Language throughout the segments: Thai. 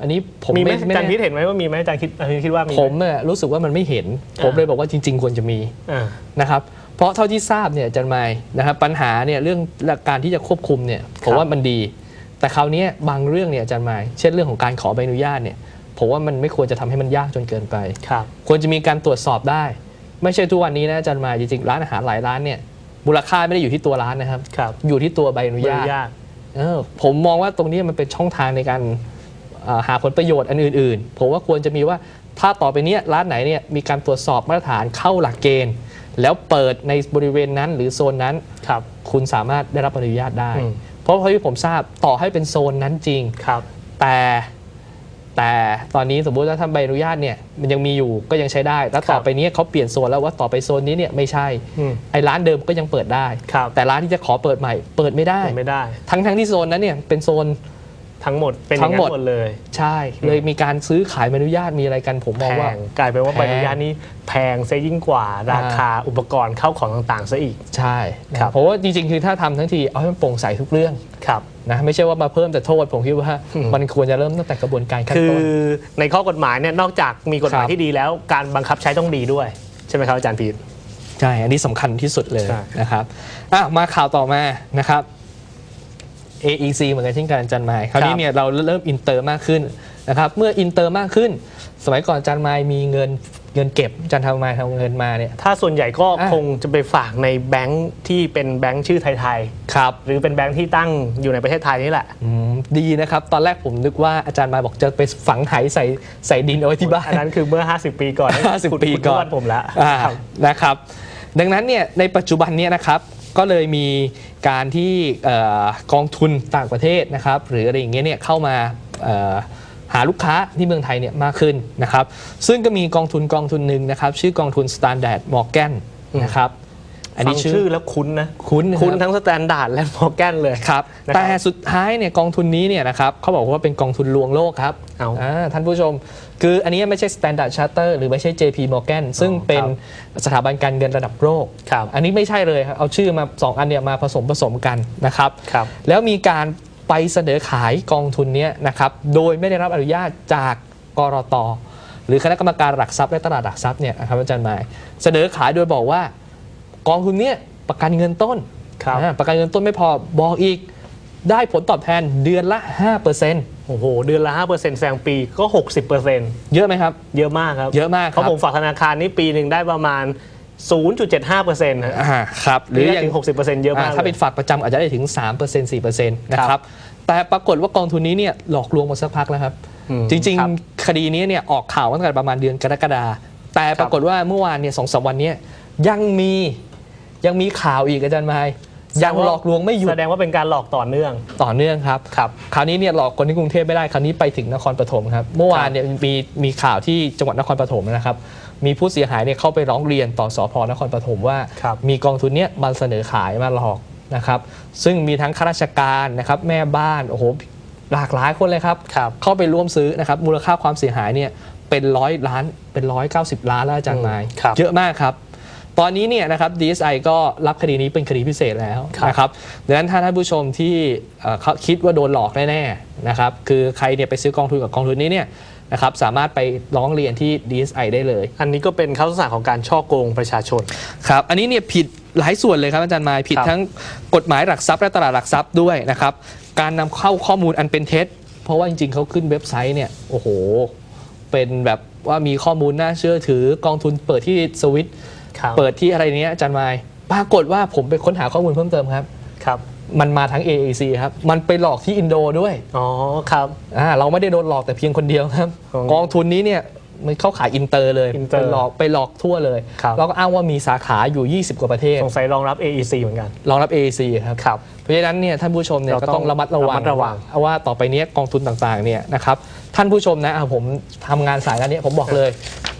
อันนี้ผมมีไหมไม่ไม่อาจารย์พิษเห็นไหมว่ามีไหมอาจารย์คิดอาจารย์คิดว่ามีไหผมเนี่ยรู้สึกว่ามันไม่เห็นอ่าผมเลยบอกว่าจริง ๆ ควรจะมีอ่านะครับเพราะเท่าที่ทราบเนี่ยอาจารย์ไมายนะครับปัญหาเนี่ยเรื่องการที่จะควบคุมเนี่ยผมครับว่ามันดี แต่คราวเนี้ยบางเรื่องเนี่ยอาจารย์ไมายเช่นเรื่องของการขอใบอนุญาตเนี่ยผมว่ามันไม่ควรจะทำให้มันยากจนเกินไปครับควรจะมีการตรวจสอบได้ ไม่ใช่ทุกวันนี้นะอาจารย์มายจริงๆร้านอาหารหลายร้านเนี่ยมูลค่าไม่ได้อยู่ที่ตัวร้านนะครับครับอยู่ที่ตัวใบอนุใบอญาตนุญาตเออผมมองว่าตรงนี้มันเป็นช่องทางในการเอ่อ หาผลประโยชน์อันอื่นๆ ผมว่าควรจะมีว่าถ้าต่อไปเนี้ยร้านไหนเนี่ยมีการตรวจสอบมาตรฐานเข้าหลักเกณฑ์ แล้วเปิดในบริเวณนั้นหรือโซนนั้นครับ คุณสามารถได้รับอนุญาตได้อืมเพราะเท่าที่ผมทราบต่อให้เป็นโซนนั้นจริงครับแต่แต่ตอนนี้สมมุติว่าถ้าใบอนุญาตเนี่ยมันยังมีอยู่ก็ยังใช้ได้ แล้วต่อไปเนี้ยเขาเปลี่ยนโซนแล้วว่าต่อไปโซนนี้เนี่ยไม่ใช่อืมไอ้ร้านเดิมก็ยังเปิดได้ครับแต่ร้านที่จะขอเปิดใหม่ เปิดไม่ได้ไม่ได้ ทั้งทั้งที่โซนนั้นเนี่ยเป็นโซน ทั้งหมดเป็นอย่างทั้งหมนั้ดนหมดเลย ใช่ เลยมีการซื้อขายใบอนุญาตมีอะไรกันผมมแพองว่างกลายเป็นว่าแพง ใบอนุญาตนี้แพงซะยิ่งกว่าราคาอุปกรณ์เข้าของต่างๆซะอีก ใช่นะครับ เพราะว่าจริงๆ คือถ้าทำทั้งทีเอาให้มันโปร่งใสทุกเรื่องครับ นะไม่ใช่ว่ามาเพิ่มแต่โทษผมคิดว่าอืมมันควรจะเริ่มตั้งแต่กระบวนการขั้นคือต้น ในข้อกฎหมายเนี่ยนอกจากมีกฎหมายครับ ที่ดีแล้ว การบังคับใช้ต้องดีด้วย ใช่ไหมครับอาจารย์พีท ใช่ อันนี้สำคัญที่สุดเลยใช่ นะครับอะมาข่าวต่อมานะครับ AEC เหมือนกันเช่นกันอาจันไมค์คราวนี้เนี่ยเราเริ่มอินเตอร์มากขึ้นนะครับเมื่ออินเตอร์มากขึ้น สมัยก่อนอาจันไมค์มีเงินเงินเก็บอาจันทำไมทำเงินมาเนี่ยถ้าส่วนใหญ่ก็อะคงจะไปฝากในแบงค์ที่เป็นแบงค์ชื่อไทยครับๆหรือเป็นแบงค์ที่ตั้งอยู่ในประเทศไทยนี่แหละอืมดีนะครับ ตอนแรกผมนึกว่าอาจารย์มายบอกจะไปฝังไหใส่ใส่ดินเอาไว้ที่บ้านอันนั้นคือเมื่อ 50 ปีก่อน50ขุดปีขุดก่อนวดผมแล้วอ่าครับนะครับดังนั้นเนี่ยในปัจจุบันเนี่ยนะครับ ก็เลยมีการที่กองทุนต่างประเทศนะครับหรืออะไรอย่างเงี้ยเนี่ยเข้ามาหาลูกค้าที่เมืองไทยเนี่ยมากขึ้นนะครับ ซึ่งก็มีกองทุนกองทุนหนึ่งนะครับ ชื่อกองทุน Standard Morgan นะครับ อันฟันี้งชื่ชื่ออแล้วคุ้นนะคุ้นนะคุ้นรับทั้งสแตนดาร์ดและมอร์แกนเลยครับนะครับแต่สุดท้ายเนี่ยกองทุนนี้เนี่ยนะครับเขาบอกว่าเป็นกองทุนลวงโลกครับเอาอ่าท่านผู้ชม คืออันนี้ไม่ใช่ Standard Charter หรือไม่ใช่ JP Morgan ซึ่งเป็นสถาบันการเงินระดับโลกครับอันนี้ไม่ใช่เลยครับเอาชื่อมา 2 อันเนี่ยมาผสมผสมกันนะครับครับแล้วมีการไปเสนอขายกองทุนเนี้ยนะครับโดยไม่ได้รับอนุญาตจากกรตหรือคณะกรรมการหลักทรัพย์และตลาดหลักทรัพย์เนี่ยนะครับอาจารย์หมาย เสนอขายโดยบอกว่า กองทุนเนี้ยประกันเงินต้นครับอ่าประกันเงินต้นไม่พอบอกอีกได้ผลตอบแทนเดือนละ 5%โอ้โห เดือนละ 5%แซงปีก็ 60%เยอะไหมครับ เยอะมากครับ เยอะมากคเพรับราะผมฝากธนาคารนี่ปีหนึ่งได้ประมาณ 0.75%ฮะอ่าครับหหรืรือออย่างถึง60%เยอะมากอ่าถ้าเป็นลยฝากประจำอาจจะได้ถึง 3% 4%นะครับแต่ปรากฏว่ากองทุนนี้เนี่ยหลอกลวงมาสักพักแล้วครับอืมจริงครับๆคดีนี้เนี่ยออกข่าวตั้งแต่ประมาณเดือนกรกฎาแต่ปรากฏว่าเมื่อวานเนี่ยสองสามวันเนี้ยังมี ยังมีข่าวอีกอาจารย์มายยังหลอกลวงไม่หยุดแสดงว่าเป็นการหลอกต่อเนื่องต่อเนื่องครับครับคราวนี้เนี่ยหลอกคนที่กรุงเทพไม่ได้คราวนี้ไปถึงนครปฐมครับเมื่อวานเนี่ยมีมีข่าวที่จังหวัดนครปฐมนะครับ มีผู้เสียหายเนี่ยเข้าไปร้องเรียนต่อสพนครปฐมว่าครับมีกองทุนเนี้ยมาเสนอขายมาหลอกนะครับซึ่งมีทั้งข้าราชการนะครับแม่บ้านโอ้โหหลากหลายคนเลยครับครับเข้าไปร่วมซื้อนะครับมูลค่าความเสียหายเนี่ยเป็นร้อยล้านเป็นร้อยเก้าสิบล้านแล้วอาจารย์อืมนายครับเยอะมากครับ ตอนนี้เนี่ยนะครับ DSI ก็รับคดีนี้เป็นคดีพิเศษแล้วครับนะครับดังนั้นถ้าท่านผู้ชมที่เอ่อเขาคิดว่าโดนหลอกแน่ๆนะครับคือใครเนี่ยไปซื้อกองทุนกับกองทุนนี้เนี่ยนะครับสามารถไปร้องเรียนที่ DSI ได้เลย อันนี้ก็เป็นเข้ารักษณะของการช่อโกงประชาชน ครับ อันนี้เนี่ยผิดหลายส่วนเลยครับอาจารย์มายผิดครับทั้งกฎหมายหลักทรัพย์และตลาดหลักทรัพย์ด้วยนะครับ การนำเข้าข้อมูลอันเป็นเท็จ เพราะว่าจริงๆเขาขึ้นเว็บไซต์เนี่ย โอ้โห เป็นแบบว่ามีข้อมูลน่าเชื่อถือกองทุนเปิดที่สวิต ครับเปิดที่อะไรเนี้ยอาจารย์มายปรากฏว่าผมไปค้นหาข้อมูลเพิ่มเติมครับ ครับ มันมาทั้ง AAC ครับ มันไปหลอกที่อินโดด้วยอ๋อครับอ่าเราไม่ได้โดนหลอกแต่เพียงคนเดียวครับอ๋อกองทุนนี้เนี่ยมันเข้าขายอินเตอร์เลยอินเตอร์ไปหลอกไปหลอกทั่วเลยครับแล้วก็อ้างว่ามีสาขาอยู่ 20 กว่าประเทศ สงสัยรองรับ AEC เหมือนกัน รองรับ AAC ครับครับ เพราะฉะนั้นเนี่ยท่านผู้ชมเนี่ยเราก็ต้ต้อองงระมัดระวังระมัดระวังเพราะว่าต่อไปเนี้ยกองทุนต่างๆเนี่ยนะครับท่านผู้ชมนะอะผมทำงานสายด้านนี้ผมบอกเลย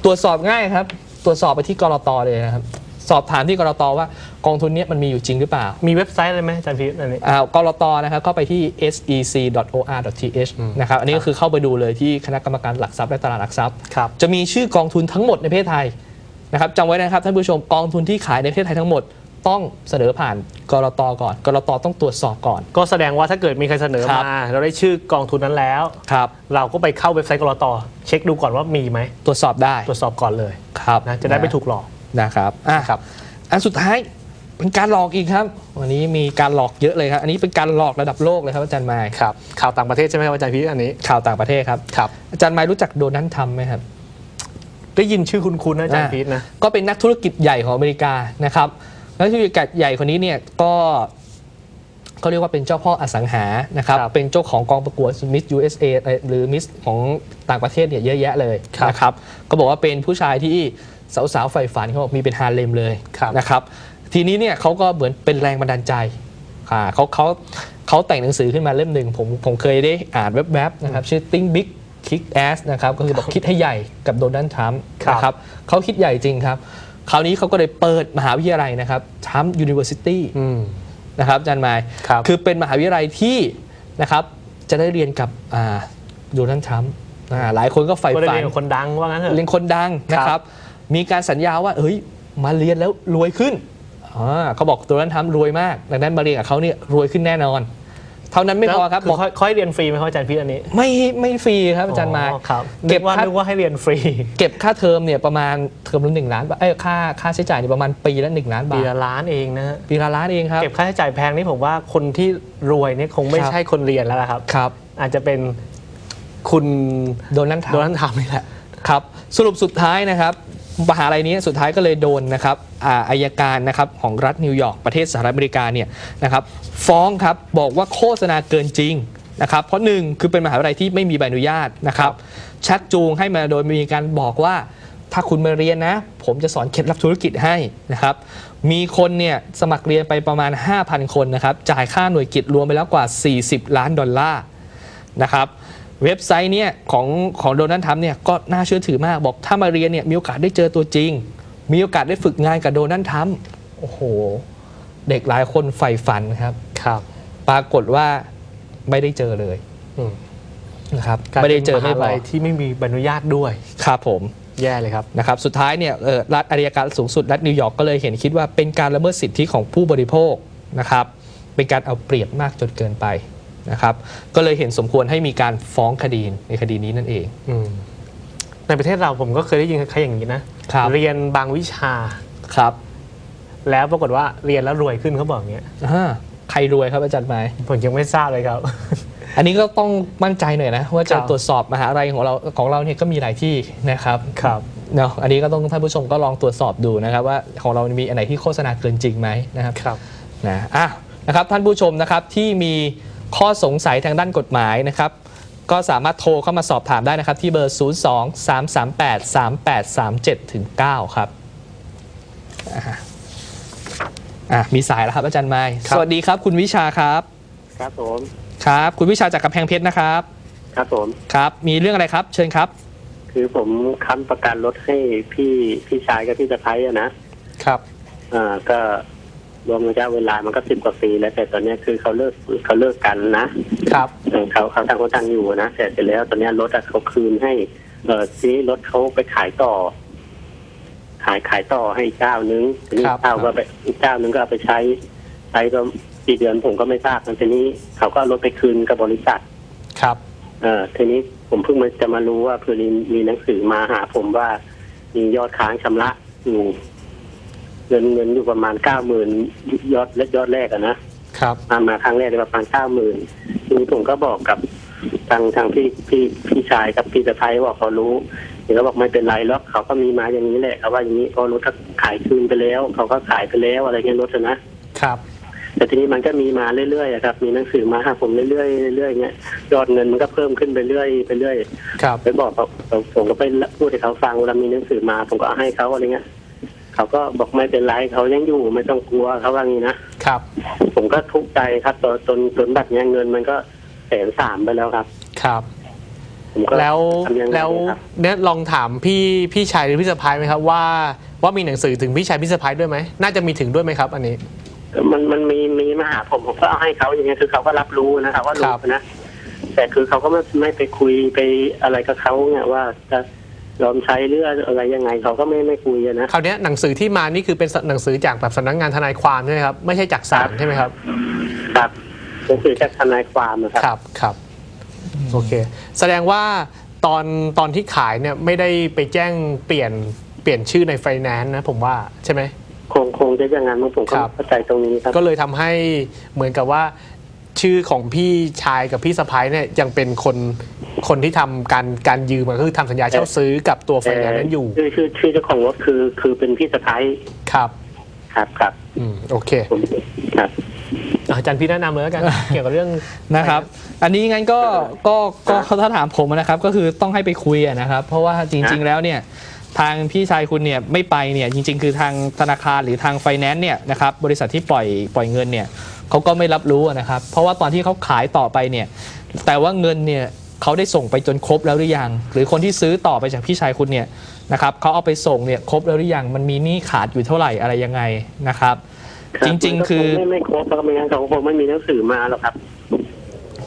ตรวจสอบง่ายครับ ตรวจสอบไปที่กรตเลยนะครับสอบถามที่กรตว่ากองทุนเนี้ยมันมีอยู่จริงหรือเปล่ามีเว็บไซต์อะไรไหมอาจารย์พีทอันนี้อ่ากรตนะครับเข้าไปที่ sec.or.th นะครับอันนี้ก็คือเข้าไปดูเลยที่คณะกรรมการหลักทรัพย์และตลาดหลักทรัพย์ครับจะมีชื่อกองทุนทั้งหมดในประเทศไทยนะครับจำไว้นะครับท่านผู้ชมกองทุนที่ขายในประเทศไทยทั้งหมด ต้องเสนอผ่านกรตก่อน กรตต้องตรวจสอบก่อน ก็แสดงว่าถ้าเกิดมีใครเสนอครับมา เราได้ชื่อกองทุนนั้นแล้ว ครับ เราก็ไปเข้าเว็บไซต์กรตเช็คดูก่อนว่ามีไหม ตรวจสอบได้ตรวจสอบก่อนเลยครับนะจะได้ไม่ถูกหลอก นะครับอะครับ อันสุดท้ายเป็นการหลอกอีกครับ วันนี้มีการหลอกเยอะเลยครับ อันนี้เป็นการหลอกระดับโลกเลยครับอาจารย์ไมค์ครับ ข่าวต่างประเทศใช่ไหมครับอาจารย์พีชอันนี้ข่าวต่างประเทศครับ ครับ อาจารย์ไมค์รู้จักโดนัลด์ทรัมป์ไหมครับ ได้ยินชื่อคุณคุณนะอาจารย์อ่าพีชนะ ก็เป็นนักธุรกิจใหญ่ของอเมริกานะครับ นักธุรกิจใหญ่คนนี้เนี่ยก็เขาเรียกว่าเป็นเจ้าพ่ออสังหานะครับ ครับเป็นเจ้าของกองประกวด Miss USA เอ่อหรือ Miss ของต่างประเทศเนี่ยเยอะแยะเลยครับนะครับก็บอกว่าเป็นผู้ชายที่สาวๆใฝ่ฝันเขาบอกมีเป็นฮาเลมเลยครับ นะครับ ทีนี้เนี่ยเขาก็เหมือนเป็นแรงบันดาลใจอ่าเขาเขาเขาแต่งหนังสือขึ้นมาเล่มหนึ่งผมผมเคยได้อ่านแวบๆนะครับ ชื่อ Think Big Kick Ass นะครับ ก็คือบอกคิดให้ใหญ่กับโดนัลด์ทรัมป์ครับ นะครับเขาคิดใหญ่จริงครับ คราวนี้เขาก็เลยเปิดมหาวิทยาลัยนะครับทรัมป์ยูนิเวอร์ซิตี้อืมนะครับอาจารย์หมายครับคือเป็นมหาวิทยาลัยที่นะครับจะได้เรียนกับอ่าโดนัลด์ทรัมป์อ่าหลายคนก็ใฝ่ก็ได้ฝัเรีนยนกับคนดังว่างั้นเถอะเรียนคนดังนะคครัรับบมีการสัญญาว่าเอ้ยมาเรียนแล้วรวยขึ้นอ่าเขาบอกโดนัลด์ทรัมป์รวยมาก ดังนั้นมาเรียนกับเขาเนี่ยรวยขึ้นแน่นอน เท่านั้นไม่พอครับแล้วบอกค่อยค่อยเรียนฟรีไหมครับอาจารย์พีชอันนี้ ไม่ไม่ฟรีครับอาจารย์หมายครับเก็เก็บบว่าค่านึกว่าให้เรียนฟรี เก็บค่าเทอมเนี่ยประมาณเทอมละหนึ่งล้านบาทเอ้ยค่าค่าใช้จ่ายเนี่ยประมาณปีละหนึ่งล้านบาปีทละล้านเองนะฮะปีละล้านเองครับเก็บค่าใช้จ่ายแพงนี่ผมว่าคนที่รวยเนี่ยคงไม่ครับใช่คนเรียนแล้วล่ะครับครับ อาจจะเป็นคุณโดนัลด์ทรัมโดป์นัลด์ทรัมป์นี่แหละครับ สรุปสุดท้ายนะครับ มหาลัยนี้สุดท้ายก็เลยโดนนะครับอาอายการนะครับของรัฐนิวยอร์กประเทศสหรัฐอเมริกาเนี่ยนะครับฟ้องครับบอกว่าโฆษณาเกินจริงนะครับเพราะหนึ่งคือเป็นมหาวิทยาลัยที่ไม่มีใบอนุญาตนะครับชักจูงให้มาโดยมีการบอกว่าถ้าคุณมาเรียนนะ ผมจะสอนเคล็ดลับธุรกิจให้นะครับ มีคนเนี่ยสมัครเรียนไปประมาณ 5,000 คนนะครับ จ่ายค่าหน่วยกิจรวมไปแล้วกว่า 40 ล้านดอลลาร์นะครับ เว็บไซต์เนี่ยของของโดนัลด์ทรัมป์เนี่ยก็น่าเชื่อถือมากบอกถ้ามาเรียนเนี่ยมีโอกาสได้เจอตัวจริง มีโอกาสได้ฝึกงานกับโดนัลด์ทรัมป์โอ้โห เด็กหลายคนใฝ่ฝันครับครับ ปรากฏว่าไม่ได้เจอเลยอืมนะครับไม่ได้เจอไม่กลายพป็นหาอลัยที่ไม่มีใบอนุญาตด้วยครับผมแย่เลยครับนะครับสุดท้ายเนี่ยเอ่อรัฐอายการสูงสุดรัฐนิวยอร์กก็เลยเห็นคิดว่าเป็นการละเมิดสิทธิของผู้บริโภคนะครับเป็นการเอาเปรียบมากจนเกินไป นะครับก็เลยเห็นสมควรให้มีการฟ้องคดีในคดีนี้นั่นเองอืมในประเทศเราผมก็เคยได้ยินใครอย่างนี้นะครับเรียนบางวิชาครับ แล้วปรากฏว่าเรียนแล้วรวยขึ้นเขาบอกอย่างเงี้ยอ่าใครรวยครับอาจารย์ไม้ผมยังไม่ทราบเลยครับ อันนี้ก็ต้องมั่นใจหน่อยนะว่าจะครับตรวจสอบมหาลัยของเราของเราเนี่ยก็มีหลายที่นะครับครับเนาะอันนี้ก็ต้องท่านผู้ชมก็ลองตรวจสอบดูนะครับ ว่าของเรามีอันไหนที่โฆษณาเกินจริงไหมนะครับครับนะอะนะครับท่านผู้ชมนะครับที่มี ข้อสงสัยทางด้านกฎหมายนะครับก็สามารถโทรเข้ามาสอบถามได้นะครับ ที่เบอร์ 0 2 3 3 8 3 8 3 7ถึง9ครับอะอะมีสายแล้วครับอาจารย์ไม้ครับสวัสดีครับ คุณวิชาครับ ครับผม ครับ คุณวิชาจากกำแพงเพชรนะครับ ครับผม ครับ มีเรื่องอะไรครับ เชิญครับ คือผมค้ำประกันรถให้พี่พี่ชายกับพี่สะพ้ายอะนะครับ อ่า ก็ รวมระยะเวลามันก็สิบกว่าปีแล้วแต่ตอนเนี้ยคือเขาเลิกเขาเลิกกันนะครับเออเขาเขาต่างคนต่างอยู่นะแต่เสร็จแล้วตอนเนี้ยรถอะเขาคืนให้ เออทีนี้รถเขาไปขายต่อ ขายขายต่อให้อีกเจ้านึงทีนี้ครับ เจ้าก็ไปอีกเจ้านึงก็เอาไปใช้ ใช้ก็กี่เดือนผมก็ไม่ทราบนะทีนี้เขาก็เอารถไปคืนกับบริษัท ครับ เออทีนี้ผมเพิ่งมาจะมารู้ว่าคือมีหนังสือมาหาผมว่ามียอดค้างชำระอยู่ เงินเงินอยู่ประมาณเก้าหมื่นยอดยอดแรกอะนะครับมามาครั้งแรกเลยประมาณเก้าหมื่นทีนี้ผมก็บอกกับทางทางพี่พี่พี่ชายกับพี่สะพ้ายว่าเขารู้เดี๋ยวเขาบอกไม่เป็นไรหรอกเขาก็มีมาอย่างนี้แหละเขาว่าอย่างนี้พอรถเขาขายคืนไปแล้ว เขาก็ขายไปแล้วอะไรเงี้ยรถอะนะครับ แต่ทีนี้มันก็มีมาเรื่อยๆอะครับ มีหนังสือมาหาผมเรื่อยๆเรื่อยๆเงี้ยยอดเงินมันก็เพิ่มขึ้นไปเรื่อยไปเรื่อยครับไปบอกเขาผมก็ไปพูดให้เขาฟังเวลามีหนังสือมาผมก็เอาให้เขาอะไรเงี้ย เขาก็บอกไม่เป็นไรเขายังอยู่ไม่ต้องกลัวเขาว่างี้นะครับ ผมก็ทุกข์ใจครับตอนจนจนบัตรเนี้ยเงินมันก็แสนสามไปแล้วครับ ครับผมก็แล้วทำยังไงแล้วครับ เนี่ยลองถามพี่พี่ชายหรือพี่สะพ้ายไหมครับว่าว่ามีหนังสือถึงพี่ชายพี่สะพ้ายด้วยไหมน่าจะมีถึงด้วยไหมครับ อันนี้ มันมันมีมีมาหาผมผมก็เอาให้เขาอย่างเงี้ยคือเขาก็รับรู้นะครับว่าครัรู้บ นะแต่คือเขาก็ไม่ไม่ไปคุยไปอะไรกับเขาเนี่ยว่าจะ ยอมใช้หรืออะไรยังไงเขาก็ไม่ไม่คุยอะนะ คราวเนี้ยหนังสือที่มานี่คือเป็นหนังสือจากแบบสำนักงานทนายความใช่ไหมครับไม่ใช่จากศาลใช่ไหมครับครับหนังสือจากทนายความนะครับครับครับโอเค แสดงว่าตอนตอนที่ขายเนี่ยไม่ได้ไปแจ้งเปลี่ยนเปลี่ยนชื่อในไฟแนนซ์นะผมว่าใช่ไหมคงคงจะอย่างนั้นมั้งผมก็ครับ เข้าใจตรงนี้ครับ ก็เลยทำให้เหมือนกับว่า ชื่อของพี่ชายกับพี่สะพ้ายเนี่ยยังเป็นคนคนที่ทำการการยืมอะก็คือทำสัญญาเช่าซื้อกับตัวไฟแนนซ์นั้นอยู่ชื่อชื่อชื่อเจ้าของรถคือคือเป็นพี่สะพ้ายครับครับครับอืมโอเคผมครับอาจารย์พี่แนะนำเลยแล้วกันเกี่ยวกับเรื่องนะครับ อันนี้งั้นก็ก็ก็ถ้าถามผมนะครับ ก็คือต้องให้ไปคุยอะนะครับ เพราะว่าจริง ๆ แล้วเนี่ย ทางพี่ชายคุณเนี่ยไม่ไปเนี่ยจริง ๆ คือทางธนาคารหรือทางไฟแนนซ์เนี่ยนะครับบริษัทที่ปล่อยปล่อยเงินเนี่ยเขาก็ไม่รับรู้อะนะครับ เพราะว่าตอนที่เขาขายต่อไปเนี่ยแต่ว่าเงินเนี่ยเขาได้ส่งไปจนครบแล้วหรือยัง หรือคนที่ซื้อต่อไปจากพี่ชายคุณเนี่ยนะครับเขาเอาไปส่งเนี่ยครบแล้วหรือยังมันมีหนี้ขาดอยู่เท่าไหร่อะไรยังไงนะครับครับจริง ๆ คือมันก็ไม่ไม่ครบเพราะไม่งั้นเขาคงไม่มีหนังสือมาหรอกครับ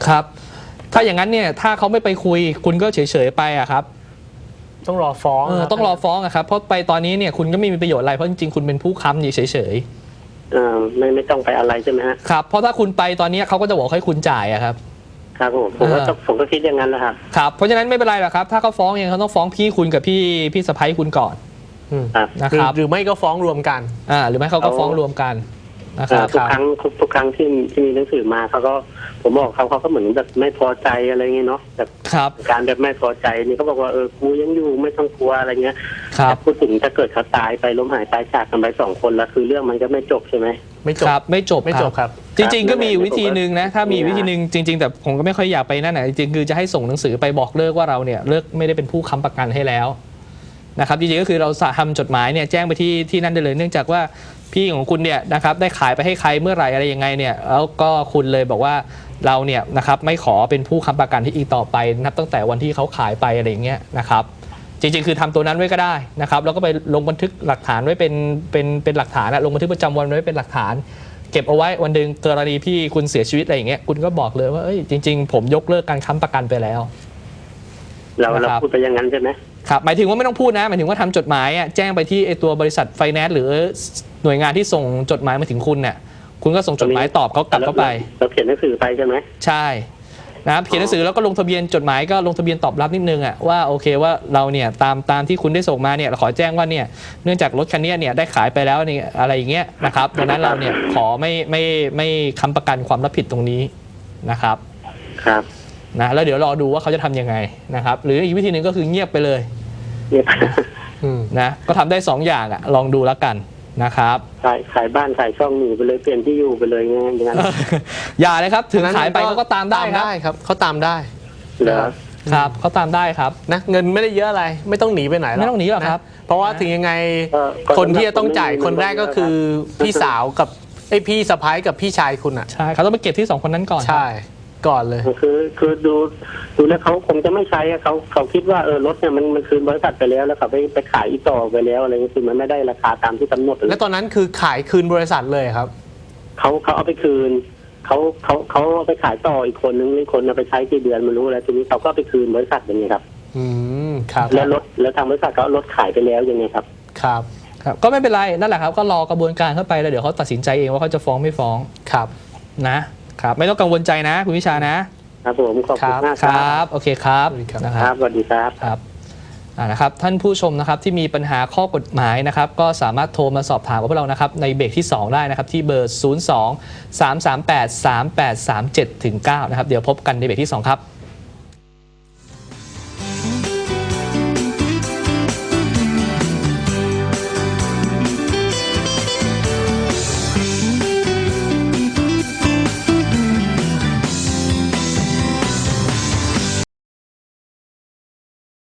ครับ ถ้าอย่างนั้นเนี่ยถ้าเขาไม่ไปคุยคุณก็เฉยๆไปอะครับ ต้องรอฟ้องเออครับต้องรอฟ้องอะครับเพราะไปตอนนี้เนี่ยคุณก็ไม่มีประโยชน์อะไรเพราะจริงๆคุณเป็นผู้ค้ำอยู่เฉยเออไม่ไม่ต้องไปอะไรใช่ไหมฮะ ๆครับเพราะถ้าคุณไปตอนนี้เขาก็จะบอกให้คุณจ่ายอะครับ ครับผมผมก็อ่าต้องผมก็คิดอย่างนั้นแหละครับครับเพราะฉะนั้นไม่เป็นไรหรอกครับถ้าเขาฟ้องเองเขาต้องฟ้องพี่คุณกับพี่พี่สะพ้ยคุณก่อน อืมครับ นะหรืคอรับ หรือไม่ก็ฟ้องรวมกัน อ่าหรือไม่เขาก็ฟ้องรวมกัน นะคอ่ารับทุกครั้งทุกทุกครั้งที่ที่มีหนังสือมาเขาก็ผมบอกเขาเขาก็เหมือนแบบไม่พอใจอะไรเงี้ยเนาะแบบครับการแบบไม่พอใจนี่เขาบอกว่าเออกูยังอยู่ไม่ต้องกลัวอะไรเงี้ยครับแต่พูดถึงถ้าเกิดเขาตายไปล้มหายตายจากกันไปสองคนแล้วคือเรื่องมันก็ไม่จบใช่ไหมไม่จบครับไม่จบไม่จบครับ จริง ๆ ก็มีอยู่วิธีหนึ่งนะถ้ามีผมว่าวิธีหนึ่งจริง ๆ แต่ผมก็ไม่ค่อยอยากไปนั่นนะจริงๆคือจะให้ส่งหนังสือไปบอกเลิกว่าเราเนี่ยเลิกไม่ได้เป็นผู้ค้ำประกันให้แล้วนะครับจริงๆก็คือเราทำจดหมายเนี่ยแจ้งไปที่ที่นั่นได้เลย เนื่องจากว่า พี่ของคุณเนี่ยนะครับได้ขายไปให้ใครเมื่อไหร่อะไรยังไงเนี่ยแล้วก็คุณเลยบอกว่าเราเนี่ยนะครับไม่ขอเป็นผู้ค้ำประกันที่อีกต่อไปนับตั้งแต่วันที่เขาขายไปอะไรอย่างเงี้ยนะครับจริงๆ คือทำตัวนั้นไว้ก็ได้นะครับแล้วก็ไปลงบันทึกหลักฐานไว้เป็นเป็นเป็นหลักฐานอะลงบันทึกประจำวันไว้เป็นหลักฐาน เก็บเอาไว้วันหนึ่งกรณีพี่คุณเสียชีวิตอะไรอย่างเงี้ยคุณก็บอกเลยว่าเอ้ยจริง ๆ ผมยกเลิกการค้ำประกันไปแล้ว เราเรานะครับพูดไปอย่างนั้นใช่ไหม ครับหมายถึงว่าไม่ต้องพูดนะหมายถึงว่าทำจดหมายอะแจ้งไปที่ไอตัวบริษัทไฟแนนซ์หรือหน่วยงานที่ส่งจดหมายมาถึงคุณเนี่ยคุณก็ส่งจดหมายตอบเขากลับเข้าไปเราเขียนหนังสือไปใช่ไหมใช่นะครับเขียนหนังสือแล้วก็ลงทะเบียนจดหมายก็ลงทะเบียนตอบรับนิดนึงอะว่าโอเคว่าเราเนี่ยตามตามที่คุณได้ส่งมาเนี่ยเราขอแจ้งว่าเนี่ยเนื่องจากรถคันเนี้ยเนี่ยได้ขายไปแล้วเนี่ยอะไรอย่างเงี้ยนะครับดังนั้นเราเนี่ยขอไม่ไม่ไม่ค้ำประกันความรับผิดตรงนี้นะครับ ครับ นะแล้วเดี๋ยวรอดูว่าเขาจะทำยังไงนะครับ หรืออีกวิธีหนึ่งก็คือเงียบไปเลยเนี่ยอืมนะก็ทำได้สองอย่างอะลองดูแล้วกันนะครับขายขายบ้านขายช่องหนีไปเลยเปลี่ยนที่อยู่ไปเลยงั้นอย่างนั้นอย่าเลยครับ ถึงขายไปเขาก็ตามได้ครับครับเขาตามได้เหรอครับเขาตามได้ครับนะเงินไม่ได้เยอะอะไรไม่ต้องหนีไปไหนหรอกไม่ต้องหนีหรอกครับนะเพราะว่าถึงยังไงก็ก็คนที่จะต้องจ่ายผมไม่มีคนแรกก็คือพี่สาวกับไอยพี่สะพ้ายกับพี่ชายคุณอะใช่เขาต้องไปเก็บที่สองคนนั้นก่อนใช่ ก่อนเลย คือคือดูดูแล้วเขาคงจะไม่ใช้อะเขาเขาคิดว่าเออรถเนี่ยมันมันคืนบริษัทไปแล้วแล้วเขาไปไปขายอีกต่อไปแล้วอะไรเงี้ยคือมันไม่ได้ราคาตามที่กำหนดแล้วตอนนั้นคือขายคืนบริษัทเลยครับเขาเขาเอาไปคืนเขาเขาเขาเอาไปขายต่ออีกคนนึงอีกคนเอาไปใช้กี่เดือนไมันรู้แล้วทีนี้เขาก็เอาไปคืนบริษัทอย่างเงี้ยครับ อืมครับ แล้วรถแล้วทางบริษัทเขาเอารถขายไปแล้วยังไงครับ ครับครับก็ไม่เป็นไรนั่นแหละครับ ก็รอกระบวนการเข้าไปแล้วเดี๋ยวเขาตัดสินใจเองว่าเขาจะฟ้องไม่ฟ้องครับ นะ ครับไม่ต้องกังวลใจนะ คุณวิชานะครับผมขอบคุณมากคครรัับ โอเคครับสวัสดีครับนะคครัรับบสวัสดีครับ ครับอ่านะครับท่านผู้ชมนะครับที่มีปัญหาข้อกฎหมายนะครับ ก็สามารถโทรมาสอบถามกับพวกเรานะครับในเบรกที่ 2 ได้นะครับ ที่เบอร์ 02 338 3837ถึง9นะครับ เดี๋ยวพบกันในเบรกที่ 2 ครับ